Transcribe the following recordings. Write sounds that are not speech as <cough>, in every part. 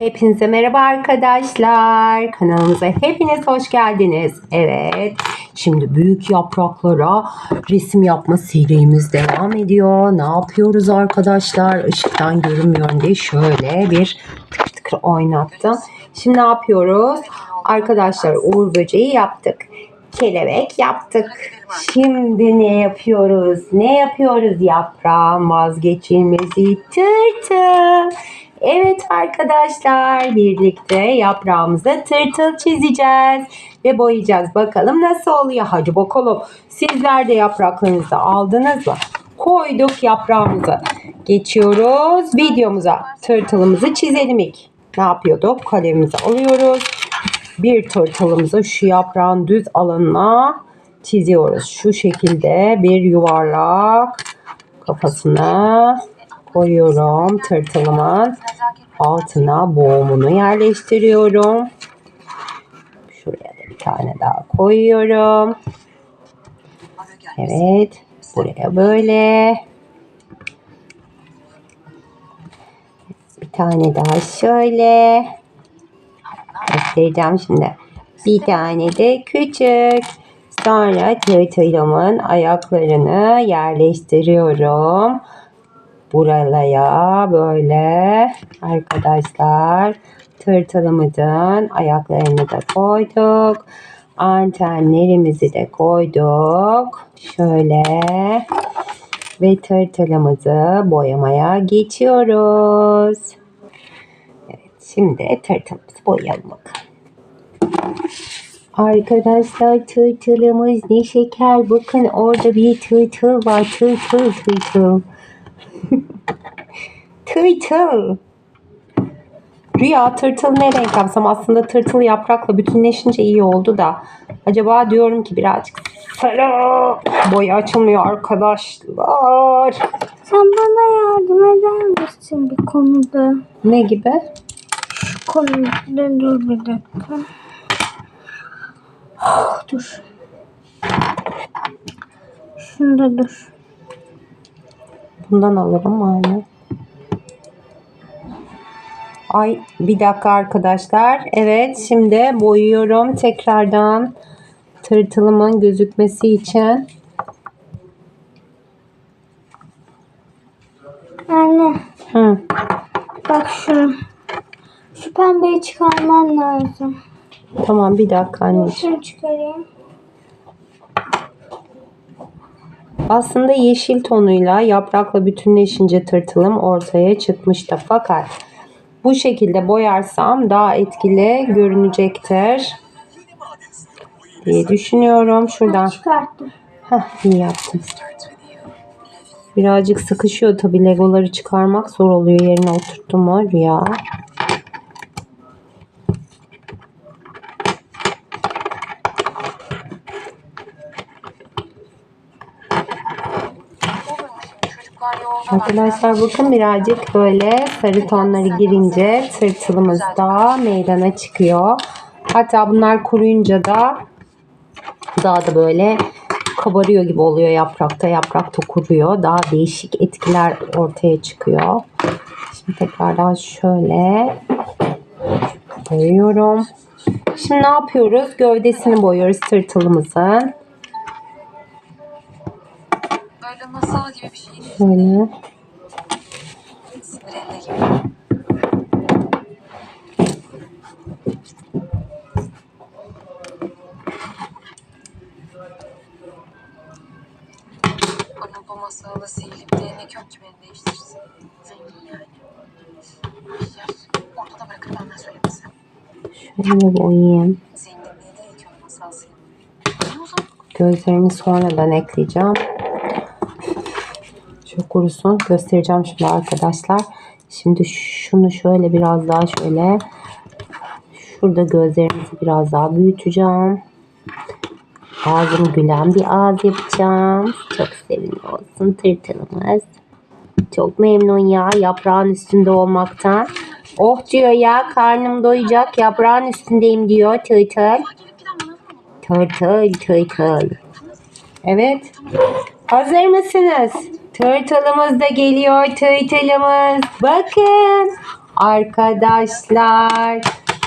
Hepinize merhaba arkadaşlar. Kanalımıza hepiniz hoş geldiniz. Evet. Şimdi büyük yapraklara resim yapma serimiz devam ediyor. Ne yapıyoruz arkadaşlar? Işıktan görünmüyor diye şöyle bir tıkır tıkır oynattım. Şimdi ne yapıyoruz? Arkadaşlar uğur böceği yaptık. Kelebek yaptık. Şimdi ne yapıyoruz? Ne yapıyoruz? Yaprağın vazgeçilmezi tırtıl. Evet arkadaşlar birlikte yaprağımıza tırtıl çizeceğiz ve boyayacağız. Bakalım nasıl oluyor? Hadi bakalım. Sizler de yapraklarınızı aldınız mı? Koyduk yaprağımızı. Geçiyoruz videomuza. Tırtılımızı çizelim ilk. Ne yapıyorduk? Kalemimizi alıyoruz. Bir tırtılımızı şu yaprağın düz alanına çiziyoruz. Şu şekilde bir yuvarlak kafasına koyuyorum tırtılımın altına boğumunu yerleştiriyorum. Şuraya da bir tane daha koyuyorum. Evet. Buraya böyle. Bir tane daha şöyle. Göstereceğim şimdi. Bir tane de küçük. Sonra tırtılımın ayaklarını yerleştiriyorum buralara böyle arkadaşlar tırtılımızın ayaklarını da koyduk. Antenlerimizi de koyduk. Şöyle ve tırtılımızı boyamaya geçiyoruz. Evet, şimdi tırtılımızı boyayalım bakalım. Arkadaşlar tırtılımız ne şeker. Bakın orada bir tırtıl var. Tırtıl tırtıl. <laughs> Tırtıl. Rüya tırtıl ne renk yapsam aslında tırtıl yaprakla bütünleşince iyi oldu da acaba diyorum ki birazcık sarı boya açılmıyor arkadaşlar. Sen bana yardım eder misin bir konuda? Ne gibi? Konuda dur bir dakika. Ah, dur. Şunda dur. Bundan alırım aynı. Ay bir dakika arkadaşlar. Evet şimdi boyuyorum tekrardan tırtılımın gözükmesi için. Anne Hı. bak şunu. Şu pembeyi çıkarman lazım. Tamam bir dakika anneciğim. Şunu çıkarayım. Aslında yeşil tonuyla yaprakla bütünleşince tırtılım ortaya çıkmıştı. Fakat bu şekilde boyarsam daha etkili görünecektir diye düşünüyorum. Şuradan. Hah iyi yaptın. Birazcık sıkışıyor tabi legoları çıkarmak zor oluyor yerine oturttum mu Rüya. Arkadaşlar bakın birazcık böyle sarı tonları girince tırtılımız da meydana çıkıyor. Hatta bunlar kuruyunca da daha da böyle kabarıyor gibi oluyor yaprakta. Yaprak da kuruyor. Daha değişik etkiler ortaya çıkıyor. Şimdi tekrardan şöyle boyuyorum. Şimdi ne yapıyoruz? Gövdesini boyuyoruz tırtılımızın. Böyle masal gibi bir şey. Şöyle. Cinderella gibi. Bana bu masalda sihirli bir değnek yok ki beni değiştirsin. Zengin yani. Yer. Ortada bırakır benden söylemesi. Şöyle. Zenginliğe masal senin. O zaman? Gözlerini sonradan ekleyeceğim. Şu kurusun. Göstereceğim şimdi arkadaşlar. Şimdi şunu şöyle biraz daha şöyle şurada gözlerimizi biraz daha büyüteceğim. Ağzım gülen bir ağız yapacağım. Çok sevimli olsun tırtılımız. Çok memnun ya yaprağın üstünde olmaktan. Oh diyor ya karnım doyacak yaprağın üstündeyim diyor tırtıl. Tırtıl tırtıl. Evet. Hazır mısınız? Tırtılımız da geliyor tırtılımız. Bakın. Arkadaşlar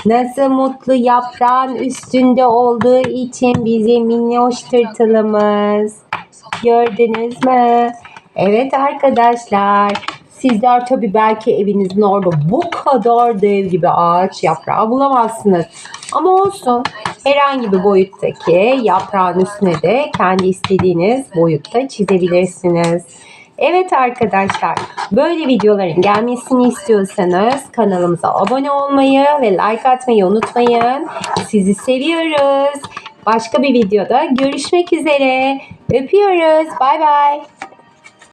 nasıl mutlu yaprağın üstünde olduğu için bizim minnoş tırtılımız. Gördünüz mü? Evet arkadaşlar. Sizler tabii belki evinizin orada bu kadar dev gibi ağaç yaprağı bulamazsınız. Ama olsun. Herhangi bir boyuttaki yaprağın üstüne de kendi istediğiniz boyutta çizebilirsiniz. Evet arkadaşlar, böyle videoların gelmesini istiyorsanız kanalımıza abone olmayı ve like atmayı unutmayın. Sizi seviyoruz. Başka bir videoda görüşmek üzere. Öpüyoruz. Bay bay.